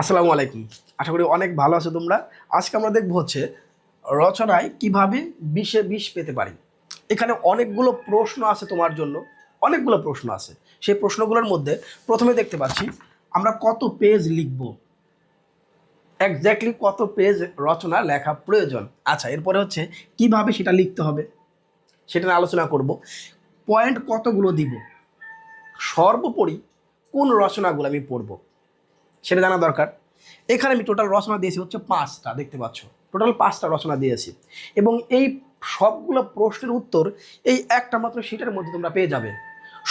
আসসালামু আলাইকুম। আশা করি অনেক ভালো আছো তোমরা। আজকে আমরা দেখব হচ্ছে রচনায় কীভাবে বিশে বিষ পেতে পারি। এখানে অনেকগুলো প্রশ্ন আছে তোমার জন্য। অনেকগুলো প্রশ্ন আছে। সেই প্রশ্নগুলোর মধ্যে প্রথমে দেখতে পাচ্ছি, আমরা কত পেজ লিখব? এক্স্যাক্টলি কত পেজ রচনা লেখা প্রয়োজন? আচ্ছা এরপরে হচ্ছে কীভাবে সেটা লিখতে হবে? সেটা নিয়ে আলোচনা করব। পয়েন্ট কতগুলো দিব? সর্বোপরি কোন রচনাগুলো আমি পড়ব? সেটা জানা দরকার। এখানে আমি টোটাল রচনা দিয়েছি হচ্ছে পাঁচটা, দেখতে পাচ্ছ। টোটাল পাঁচটা রচনা দিয়েছি। এবং এই সবগুলো প্রশ্নের উত্তর এই একটা মাত্র শিটের মধ্যে তোমরা পেয়ে যাবে।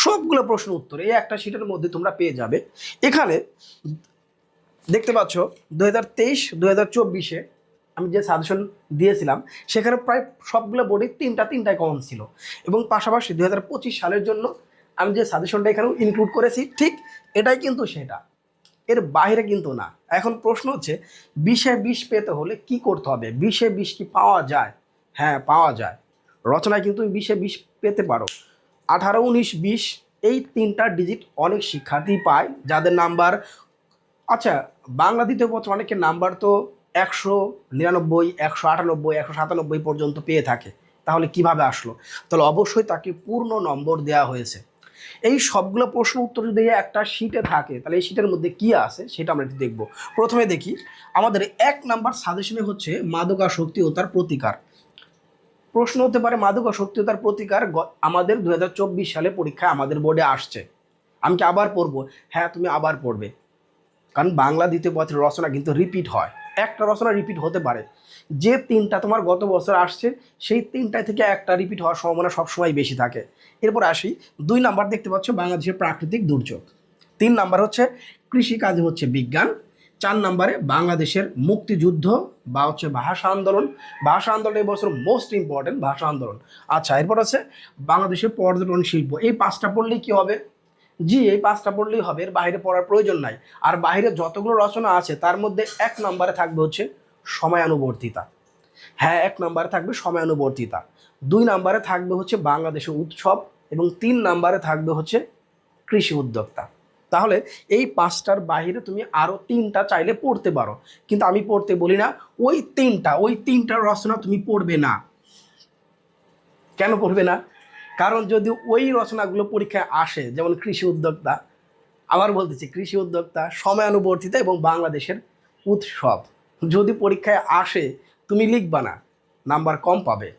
সবগুলো প্রশ্নের উত্তর এই একটা শিটের মধ্যে তোমরা পেয়ে যাবে। এখানে দেখতে পাচ্ছ দু হাজার তেইশ দু হাজার চব্বিশে আমি যে সাজেশন দিয়েছিলাম, সেখানে প্রায় সবগুলো বোর্ডে তিনটা তিনটায় কমন ছিল। এবং পাশাপাশি দু হাজার পঁচিশ সালের জন্য আমি যে সাজেশনটা এখানেও ইনক্লুড করেছি, ঠিক এটাই কিন্তু সেটা। এর বাইরে কিন্তু না। এখন প্রশ্ন হচ্ছে বিশে বিষ পেতে হলে কি করতে হবে? বিশে বিষ কি পাওয়া যায়? হ্যাঁ পাওয়া যায়। রচনায় কিন্তু বিশে বিষ পেতে পারো। আঠারো, উনিশ, বিশ এই তিনটা ডিজিট অনেক শিক্ষার্থী পায়, যাদের নাম্বার আচ্ছা বাংলা দ্বিতীয় পত্র অনেকের নাম্বার তো একশো নিরানব্বই, একশো আটানব্বই, একশো সাতানব্বই পর্যন্ত পেয়ে থাকে। তাহলে কীভাবে আসলো? তাহলে অবশ্যই তাকে পূর্ণ নম্বর দেওয়া হয়েছে। এই সবগুলো প্রশ্ন উত্তর যদি একটা শিটে থাকে, তাহলে এই শিটের মধ্যে কি আছে সেটা আমরা দেখব। প্রথমে দেখি, আমাদের এক নাম্বার সাজেশনে হচ্ছে মাদকাসক্তি ও তার প্রতিকার। প্রশ্ন হতে পারে, মাদকাসক্তি ও তার প্রতিকার আমাদের দুই হাজার চব্বিশ সালে পরীক্ষায় আমাদের বোর্ডে আসছে। আমি কি আবার পড়ব? হ্যাঁ তুমি আবার পড়বে। কারণ বাংলা দ্বিতীয় পত্রের রচনা কিন্তু রিপিট হয়। একটা রচনা রিপিট হতে পারে। যে তিনটা তোমার গত বছর আসছে, সেই তিনটায় থেকে একটা রিপিট হওয়ার সম্ভাবনা সবসময় বেশি থাকে। এরপর আসি, দুই নাম্বার দেখতে পাচ্ছ বাংলাদেশের প্রাকৃতিক দুর্যোগ। তিন নাম্বার হচ্ছে কৃষিকাজে হচ্ছে বিজ্ঞান। চার নাম্বারে বাংলাদেশের মুক্তিযুদ্ধ বা হচ্ছে ভাষা আন্দোলন। ভাষা আন্দোলন এই বছর মোস্ট ইম্পর্টেন্ট ভাষা আন্দোলন। আচ্ছা এরপর আছে বাংলাদেশের পর্যটন শিল্প। এই পাঁচটা পড়লেই কী হবে? জি, এই পাঁচটা পড়লেই হবে, এর বাইরে পড়ার প্রয়োজন নাই। আর বাইরে যতগুলো রচনা আছে, তার মধ্যে এক নম্বরে থাকবে হচ্ছে সময়ানুবর্তিতা। হ্যাঁ এক নম্বরে থাকবে সময়ানুবর্তিতা। দুই নম্বরে থাকবে হচ্ছে বাংলাদেশের উৎসব এবং তিন নম্বরে থাকবে হচ্ছে কৃষি উদ্যোক্তা। তাহলে এই পাঁচটার বাইরে তুমি আরও তিনটা চাইলে পড়তে পারো। কিন্তু আমি পড়তে বলি না, ওই তিনটা, ওই তিনটার রচনা তুমি পড়বে না। কেন পড়বে না? কারণ যদি ওই রচনাগুলো পরীক্ষায় আসে, যেমন কৃষি উদ্যোক্তা, আবার বলতেছি, কৃষি উদ্যোক্তা, সময়ানুবর্তিতা এবং বাংলাদেশের উৎসব। যদি পরীক্ষায় আসে, তুমি লিখবা না। নাম্বার কম পাবে।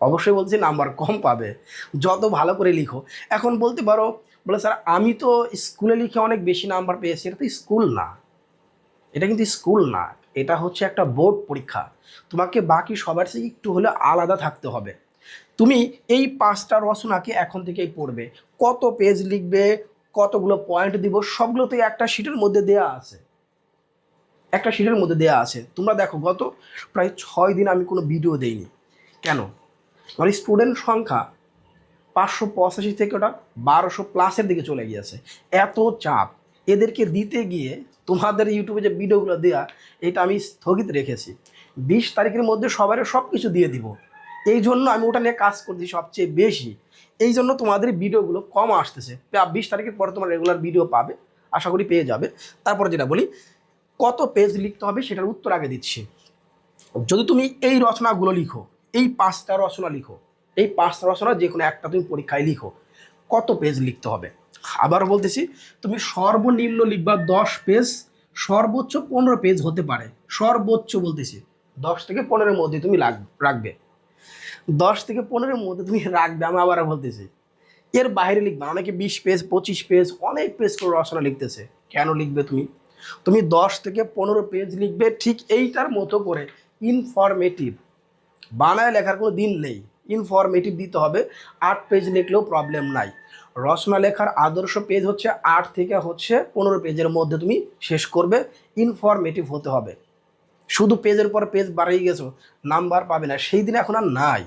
অবশ্যই বলছি নাম্বার কম পাবে। যত ভালো করে লিখো। এখন বলতে পারো, বলে স্যার, আমি তো স্কুলে লিখে অনেক বেশি নাম্বার পেয়েছি, এটা তো স্কুল না। এটা কিন্তু স্কুল না। এটা হচ্ছে একটা বোর্ড পরীক্ষা। তোমাকে বাকি সবার থেকে একটু হলে আলাদা থাকতে হবে। তুমি এই পাঁচটা রচনাকে এখন থেকেই পড়বে। কত পেজ লিখবে, কতগুলো পয়েন্ট দিব, সবগুলো তো একটা শিটের মধ্যে দেয়া আছে। একটা শিটের মধ্যে দেয়া আছে। তোমরা দেখো, গত প্রায় ছয় দিন আমি কোনো ভিডিও দেইনি। কেন? আমার স্টুডেন্ট সংখ্যা পাঁচশো পঁচাশি থেকে ওটা বারোশো প্লাসের দিকে চলে গিয়েছে। এত চাপ। এদেরকে দিতে গিয়ে তোমাদের ইউটিউবে যে ভিডিওগুলো দেয়া, এটা আমি স্থগিত রেখেছি। বিশ তারিখের মধ্যে সবারই সব কিছু দিয়ে দিব। এই জন্য আমি ওটা নিয়ে কাজ করছি সবচেয়ে বেশি। এই জন্য তোমাদের ভিডিওগুলো কম আসতেছে। বিশ তারিখের পরে তোমার রেগুলার ভিডিও পাবে। আশা করি পেয়ে যাবে। তারপরে যেটা বলি কত পেজ লিখতে হবে সেটার উত্তর আগে দিচ্ছি। যদি তুমি এই রচনাগুলো লিখো, এই পাঁচটা রচনা লিখো, এই পাঁচটা রচনা যে কোনো একটা তুমি পরীক্ষায় লিখো, কত পেজ লিখতে হবে? আবার বলতেছি, তুমি সর্বনিম্ন লিখবা দশ পেজ সর্বোচ্চ পনেরো পেজ হতে পারে। সর্বোচ্চ বলতেছি, দশ থেকে পনেরোর মধ্যে তুমি রাখবে। দশ থেকে পনেরোর মধ্যে তুমি রাখবে, আমি আবার বলতেছি। এর বাইরে লিখবে, অনেকে বিশ পেজ পঁচিশ পেজ অনেক পেজ করে রচনা লিখতেছে। কেন লিখবে তুমি? তুমি দশ থেকে পনেরো পেজ লিখবে ঠিক এইটার মতো করে ইনফরমেটিভ বানায় লেখার কোনো দিন নেই। ইনফরমেটিভ দিতে হবে। আট পেজ লিখলেও প্রবলেম নাই। রচনা লেখার আদর্শ পেজ হচ্ছে আট থেকে হচ্ছে পনেরো পেজের মধ্যে তুমি শেষ করবে। ইনফরমেটিভ হতে হবে। শুধু পেজের পর পেজ বাড়িয়ে গেছো নাম্বার পাবে না। সেই দিন এখন আর নাই।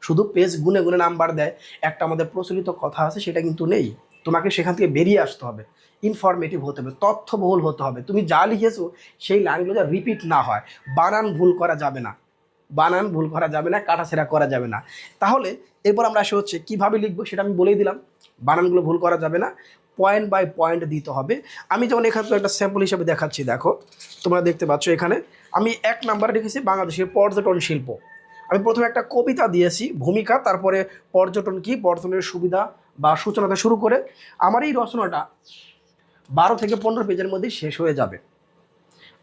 শুধু পেজ গুনে গুনে নাম্বার দেয়। একটা আমাদের প্রচলিত কথা আছে, সেটা কিন্তু নেই। তোমাকে সেখান থেকে বেরিয়ে আসতে হবে। ইনফরমেটিভ হতে হবে, তথ্যবহুল হতে হবে। তুমি যা লিখেছো, সেই লাইনগুলো যা রিপিট না হয়। বানান ভুল করা যাবে না। বানান ভুল করা যাবে না, কাটাছেড়া করা যাবে না। তাহলে এরপর আমরা আসে হচ্ছে, কীভাবে লিখব সেটা আমি বলেই দিলাম। বানানগুলো ভুল করা যাবে না। পয়েন্ট বাই পয়েন্ট দিতে হবে। আমি যেমন এখানে তো একটা স্যাম্পল হিসাবে দেখাচ্ছি, দেখো। তোমরা দেখতে পাচ্ছ এখানে। আমি এক নাম্বারে রেখেছি, বাংলাদেশের পর্যটন শিল্প। আমি প্রথমে একটা কবিতা দিয়েছি, ভূমিকা, তারপরে পর্যটন কি, পর্যটনের সুবিধা বা সূচনাটা শুরু করে আমার এই রচনাটা বারো থেকে পনেরো পেজের মধ্যে শেষ হয়ে যাবে।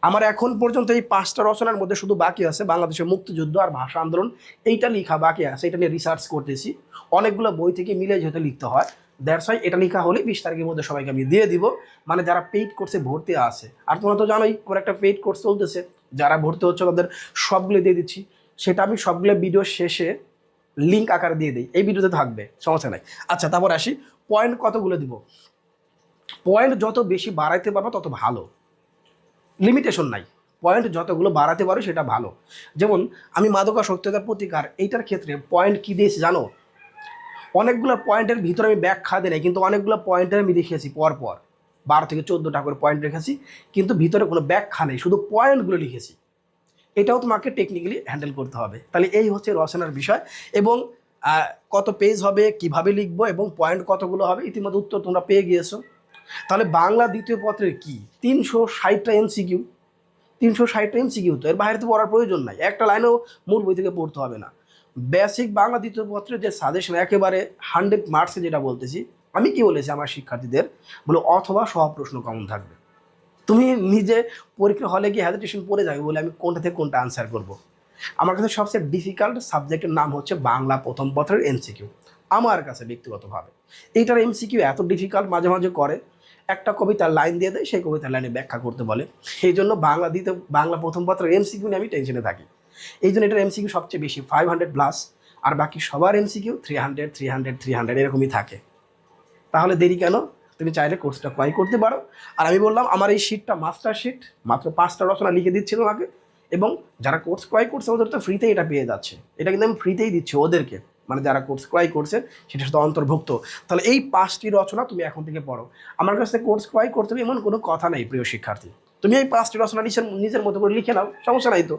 আমার এখন পর্যন্ত এই পাঁচটা রচনার মধ্যে শুধু বাকি আছে বাংলাদেশের মুক্তিযুদ্ধ আর ভাষা আন্দোলন। এইটা লেখা বাকি আছে, এটা নিয়ে রিসার্চ করতেছি। অনেকগুলো বই থেকে মিলে যেহেতু লিখতে হয় ওয়াই এটা লেখা হলে বিশ তারিখের মধ্যে সবাইকে আমি দিয়ে দিব। মানে যারা পেইড কোর্সে ভর্তি আছে, আর তোমরা তো জানোই আমার একটা পেইড কোর্স চলতেছে, যারা ভর্তি হচ্ছে তাদের সবগুলো দিয়ে দিচ্ছি। সেটা আমি সবগুলো ভিডিও শেষে লিঙ্ক আকারে দিয়ে দিই। এই ভিডিওতে থাকবে, সমস্যা নাই। আচ্ছা তারপর আসি। পয়েন্ট কতগুলো দিব? পয়েন্ট যত বেশি বাড়াইতে পারব, তত ভালো। লিমিটেশন নাই। পয়েন্ট যতগুলো বাড়াতে পারো, সেটা ভালো। যেমন, আমি মাদকাসক্ততার প্রতিকার, এইটার ক্ষেত্রে পয়েন্ট কী দিয়েছি জানো? অনেকগুলো পয়েন্টের ভিতরে আমি ব্যাখ্যা দিই নাই, কিন্তু অনেকগুলো পয়েন্টের আমি লিখেছি পর পর বারো থেকে চোদ্দোটা করে পয়েন্ট রেখেছি, কিন্তু ভিতরে কোনো ব্যাখ্যা নেই, শুধু পয়েন্টগুলো লিখেছি। এটাও তোমাকে টেকনিক্যালি হ্যান্ডেল করতে হবে। তাহলে এই হচ্ছে রচনার বিষয় এবং কত পেজ হবে, কীভাবে লিখব এবং পয়েন্ট কতগুলো হবে, ইতিমধ্যে উত্তর তোমরা পেয়ে গিয়েছো। তাহলে বাংলা দ্বিতীয় পত্রের কি? তিনশো ষাটটা এমসিকিউ তিনশো ষাটটা এমসিকিউ তো, এর বাইরে তো পড়ার প্রয়োজন নাই। একটা লাইনেও মূল বই থেকে পড়তে হবে না। বেসিক বাংলা দ্বিতীয় পত্রের যে সাজেশন একেবারে হান্ড্রেড মার্কসে যেটা বলতেছি, আমি কি বলেছি আমার শিক্ষার্থীদের? বলে, অথবা সব প্রশ্ন কমন থাকবে? তুমি নিজে পরীক্ষা হলে গিয়ে হ্যাজিটেশন পড়ে যাবে বলে আমি কোনটা থেকে কোনটা আনসার করব। আমার কাছে সবচেয়ে ডিফিকাল্ট সাবজেক্টের নাম হচ্ছে বাংলা প্রথম পত্রের এমসিকিউ আমার কাছে ব্যক্তিগতভাবে। এইটার এমসিকিউ এত ডিফিকাল্ট মাঝে মাঝে করে, একটা কবিতার লাইন দিয়ে দেয়, সেই কবিতার লাইনে ব্যাখ্যা করতে বলে। সেই জন্য বাংলা দিতে, বাংলা প্রথম পত্রের এমসিকিউ নিয়ে আমি টেনশনে থাকি। এই জন্য এটার এমসিকিউ সবচেয়ে বেশি ফাইভ হান্ড্রেড প্লাস আর বাকি সবার MCQ three hundred three hundred three hundred এরকমই থাকে। তাহলে দেরি কেন? তুমি চাইলে কোর্সটা ক্রয় করতে পারো। আর আমি বললাম, আমার এই শিটটা মাস্টার শিট মাত্র পাঁচটা রচনা লিখে দিচ্ছি তোমাকে এবং যারা কোর্স ক্রয় করছে, ওদের তো ফ্রিতেই এটা পেয়ে যাচ্ছে। এটা কিন্তু আমি ফ্রিতেই দিচ্ছি ওদেরকে। মানে যারা কোর্স ক্রয় করছে সেটা শুধু অন্তর্ভুক্ত। তাহলে এই পাঁচটি রচনা তুমি এখন থেকে পড়ো। আমার কাছে কোর্স ক্রয় করতে হবে, এমন কোনো কথা নেই, প্রিয় শিক্ষার্থী। তুমি এই পাঁচটি রচনা নিজের নিজের মতো করে লিখে নাও, সমস্যা নাই তো।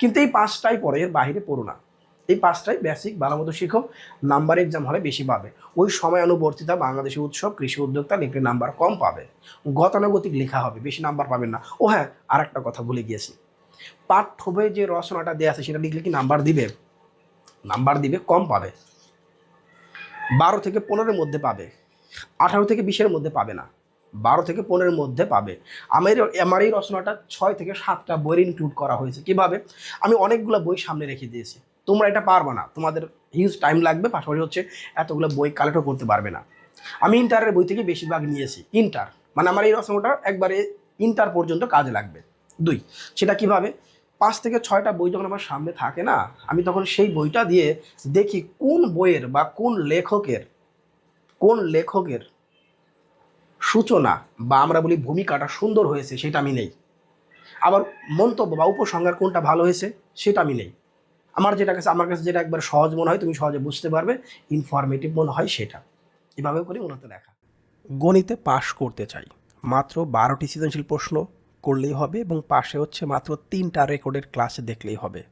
কিন্তু এই পাঁচটাই পড়ো, এর বাইরে পড়ো না। এই পাঁচটাই বেসিক ভালো মতো শিখো নাম্বার এক্সাম হলে বেশি পাবে। ওই সময় অনুবর্তিতা বাংলাদেশি উৎসব, কৃষি উদ্যোক্তা লিখলে নাম্বার কম পাবে। গতানুগতিক লেখা হবে, বেশি নাম্বার পাবেন না। ও হ্যাঁ আর একটা কথা ভুলে গিয়েছি। পাঠ্য বইয়ে যে রচনাটা দেওয়া আছে, সেটা লিখলে কি নাম্বার দিবে? নাম্বার দিবে, কম পাবে। বারো থেকে পনেরোর মধ্যে পাবে। আঠারো থেকে বিশের মধ্যে পাবে না। বারো থেকে পনেরোর মধ্যে পাবে। আমার আমার এই রচনাটা ছয় থেকে সাতটা বইয়ের ইনক্লুড করা হয়েছে। কীভাবে? আমি অনেকগুলো বই সামনে রেখে দিয়েছি। তোমরা এটা পারবে না। তোমাদের হিউজ টাইম লাগবে, পাশাপাশি হচ্ছে এতগুলো বই কালেক্টও করতে পারবে না। আমি ইন্টারের বই থেকে বেশিরভাগ নিয়েছি, ইন্টার। মানে আমার এই রচনাটা একবারে ইন্টার পর্যন্ত কাজে লাগবে। দুই, সেটা কীভাবে? পাঁচ থেকে ছয়টা বই যখন আমার সামনে থাকে না, আমি তখন সেই বইটা দিয়ে দেখি কোন বইয়ের বা কোন লেখকের কোন লেখকের সূচনা বা আমরা বলি ভূমিকাটা সুন্দর হয়েছে সেটা আমি নেই। আবার মন্তব্য বা উপসংহার কোনটা ভালো হয়েছে সেটা আমি নেই। আমার যেটা কাছে আমার কাছে যেটা একবার সহজ মনে হয়, তুমি সহজে বুঝতে পারবে। ইনফরমেটিভ মনে হয় সেটা। এভাবে করে মূলত লেখা। গণিতে পাশ করতে চাই। মাত্র বারোটি সৃজনশীল প্রশ্ন করলেই হবে এবং পাশে হচ্ছে মাত্র তিনটা রেকর্ডের ক্লাস দেখলেই হবে।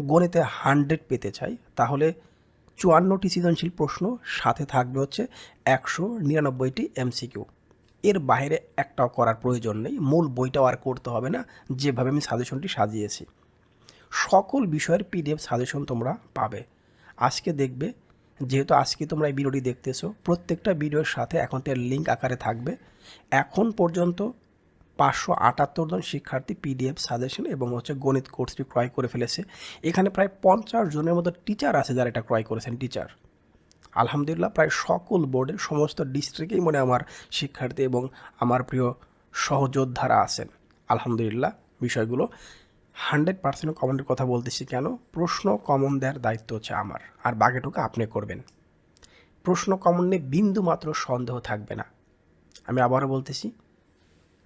গণিতে হান্ড্রেড পেতে চাই। তাহলে চুয়ান্নটি সৃজনশীল প্রশ্ন, সাথে থাকবে হচ্ছে একশো নিরানব্বইটি এমসিকিউ এর বাইরে একটাও করার প্রয়োজন নেই। মূল বইটাও আর করতে হবে না। যেভাবে আমি সাজেশনটি সাজিয়েছি। সকল বিষয়ের পিডিএফ সাজেশন তোমরা পাবে। আজকে দেখবে, যেহেতু আজকে তোমরা এই ভিডিওটি দেখতেছো, প্রত্যেকটা ভিডিওর সাথে অ্যাকাউন্টের লিঙ্ক আকারে থাকবে। এখন পর্যন্ত পাঁচশো আটাত্তর জন শিক্ষার্থী পিডিএফ সাজেশন এবং হচ্ছে গণিত কোর্সটি ক্রয় করে ফেলেছে। এখানে প্রায় পঞ্চাশ জনের মতো টিচার আছে যারা এটা ক্রয় করেছেন টিচার আলহামদুলিল্লাহ, প্রায় সকল বোর্ডের সমস্ত ডিস্ট্রিক্টেই মনে আমার শিক্ষার্থী এবং আমার প্রিয় সহযোদ্ধারা আছেন। আলহামদুলিল্লাহ, বিষয়গুলো হান্ড্রেড পার্সেন্ট কমনের কথা বলতেছি কেন? প্রশ্ন কমন দেওয়ার দায়িত্ব হচ্ছে আমার। আর বাকিটুকু আপনি করবেন। প্রশ্ন কমন নিয়ে বিন্দু মাত্র সন্দেহ থাকবে না। আমি আবারও বলতেছি,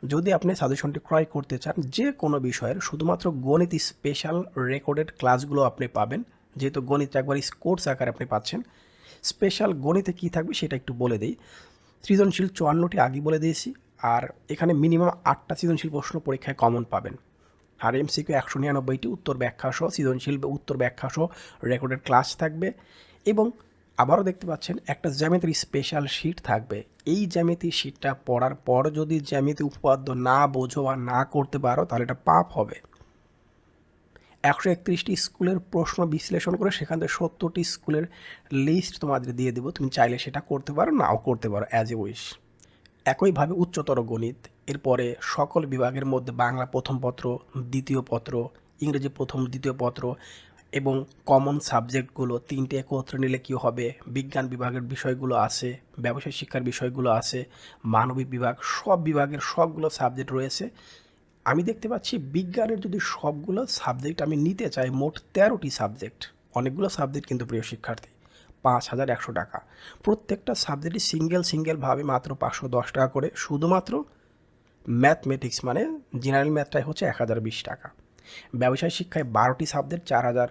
যদি আপনি সাজেশনটি ক্রয় করতে চান, যে কোনো বিষয়ের, শুধুমাত্র গণিত স্পেশাল রেকর্ডেড ক্লাসগুলো আপনি পাবেন, যেহেতু গণিত একবার স্কোর্স আকারে আপনি পাচ্ছেন স্পেশাল গণিতে কী থাকবে সেটা একটু বলে দিই। সৃজনশীল চুয়ান্নটি আগে বলে দিয়েছি, আর এখানে মিনিমাম আটটা সৃজনশীল প্রশ্ন পরীক্ষায় কমন পাবেন। আর এমসিকিউ একশো নিরানব্বইটি উত্তর ব্যাখ্যা সহ সৃজনশীল উত্তর ব্যাখ্যা সহ রেকর্ডেড ক্লাস থাকবে। এবং আবারও দেখতে পাচ্ছেন, একটা জ্যামিতির স্পেশাল শিট থাকবে। এই জ্যামিতি শিটটা পড়ার পর যদি জ্যামিতি উপপাদ্য না বোঝো বা না করতে পারো, তাহলে এটা পাপ হবে। একশো একত্রিশটি স্কুলের প্রশ্ন বিশ্লেষণ করে সেখান থেকে সত্তরটি স্কুলের লিস্ট তোমাদের দিয়ে দেবো। তুমি চাইলে সেটা করতে পারো, নাও করতে পারো অ্যাজ এ উইশ একইভাবে উচ্চতর গণিত, এরপরে সকল বিভাগের মধ্যে বাংলা প্রথম পত্র, দ্বিতীয় পত্র, ইংরেজি প্রথম, দ্বিতীয় পত্র এবং কমন সাবজেক্টগুলো তিনটে একত্রে নিলে কী হবে? বিজ্ঞান বিভাগের বিষয়গুলো আছে, ব্যবসায় শিক্ষার বিষয়গুলো আছে, মানবিক বিভাগ, সব বিভাগের সবগুলো সাবজেক্ট রয়েছে। আমি দেখতে পাচ্ছি বিজ্ঞানের যদি সবগুলো সাবজেক্ট আমি নিতে চাই, মোট তেরোটি সাবজেক্ট অনেকগুলো সাবজেক্ট কিন্তু প্রিয় শিক্ষার্থী। পাঁচ হাজার একশো টাকা। প্রত্যেকটা সাবজেক্টই সিঙ্গেল সিঙ্গেলভাবে মাত্র পাঁচশো দশ টাকা করে। শুধুমাত্র ম্যাথমেটিক্স মানে জেনারেল ম্যাথটাই হচ্ছে এক হাজার বিশ টাকা। ব্যবসায় শিক্ষায় বারোটি সাবজেক্ট চার হাজার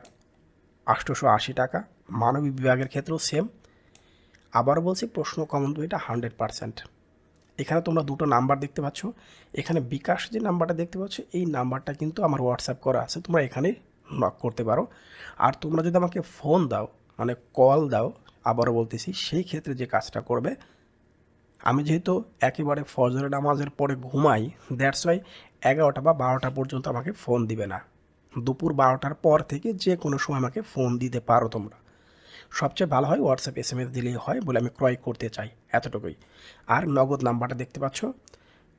আটশোশো আশি টাকা। মানবিক বিভাগের ক্ষেত্রেও সেম আবার বলছি প্রশ্ন কমন দুইটা হান্ড্রেড পারসেন্ট। এখানে তোমরা দুটো নাম্বার দেখতে পাচ্ছ। এখানে বিকাশ যে নাম্বারটা দেখতে পাচ্ছ, এই নাম্বারটা কিন্তু আমার হোয়াটসঅ্যাপ করা আছে। তোমরা এখানে নক করতে পারো। আর তোমরা যদি আমাকে ফোন দাও মানে কল দাও, আবারও বলতেছি, সেই ক্ষেত্রে যে কাজটা করবে, আমি যেহেতু একেবারে ফজরের নামাজের পরে ঘুমাই দ্যাটস ওয়াই এগারোটা বা বারোটা পর্যন্ত আমাকে ফোন দিবে না। দুপুর বারোটার পর থেকে যে কোনো সময় আমাকে ফোন দিতে পারো তোমরা। সবচেয়ে ভালো হয় হোয়াটসঅ্যাপ এস এম এস দিলেই হয় বলে আমি ক্রয় করতে চাই, এতটুকুই। আর নগদ নাম্বারটা দেখতে পাচ্ছ?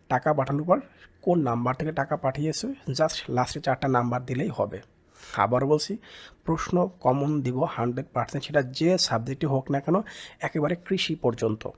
টাকা পাঠানোর পর কোন নাম্বার থেকে টাকা পাঠিয়েছে? জাস্ট লাস্টে চারটা নাম্বার দিলেই হবে। আবার বলছি, প্রশ্ন কমন দিব হান্ড্রেড পার্সেন্ট সেটা যে সাবজেক্টই হোক না কেন, একেবারে কৃষি পর্যন্ত।